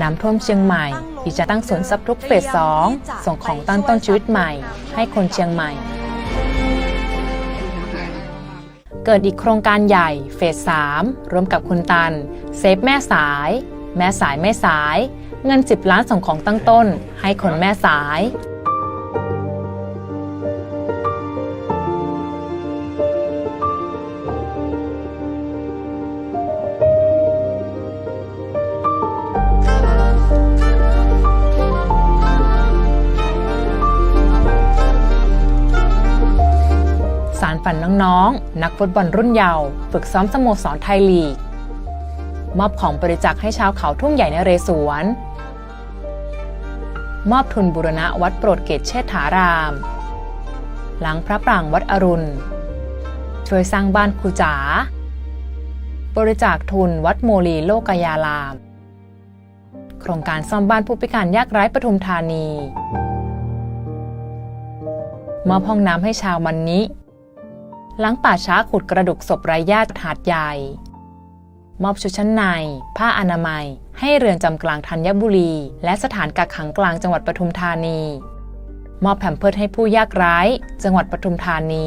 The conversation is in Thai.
น้ำท่วมเชียงใหม่ที่จะตั้งสวนสับทุกเฟสสองส่งของตั้งต้นชีวิตใหม่ ให้คนเชียงใหม่ เกิดอีกโครงการใหญ่เฟส3ร่วมกับคุณตัน เซฟแม่สาย แม่สายแม่สาย เงิน 10 ล้านส่งของตั้งต้น ให้คนแม่สาย สารฝันน้องๆ นักฟุตบอลรุ่นเยาว์ฝึกซ้อมสโมสรไทยลีก มอบของบริจาคให้ชาวเขาทุ่งใหญ่ในเรศวร มอบทุนบุรณะวัดโปรดเกตเชษฐาราม หลังพระปรางวัดอรุณ ช่วยสร้างบ้านครูจ๋า บริจาคทุนวัดโมลีโลกยาราม โครงการซ่อมบ้านผู้พิการยากไร้ปทุมธานีมอบห้องน้ำให้ชาวมันนิ หลังป่าช้าขุดกระดูกศพไร้ญาติหาดใหญ่ มอบชุดชั้นใน ผ้าอนามัย ให้เรือนจำกลางธัญบุรี และสถานกักขังกลางจังหวัดปทุมธานี มอบแผ่นเพิดให้ผู้ยากไร้ จังหวัดปทุมธานี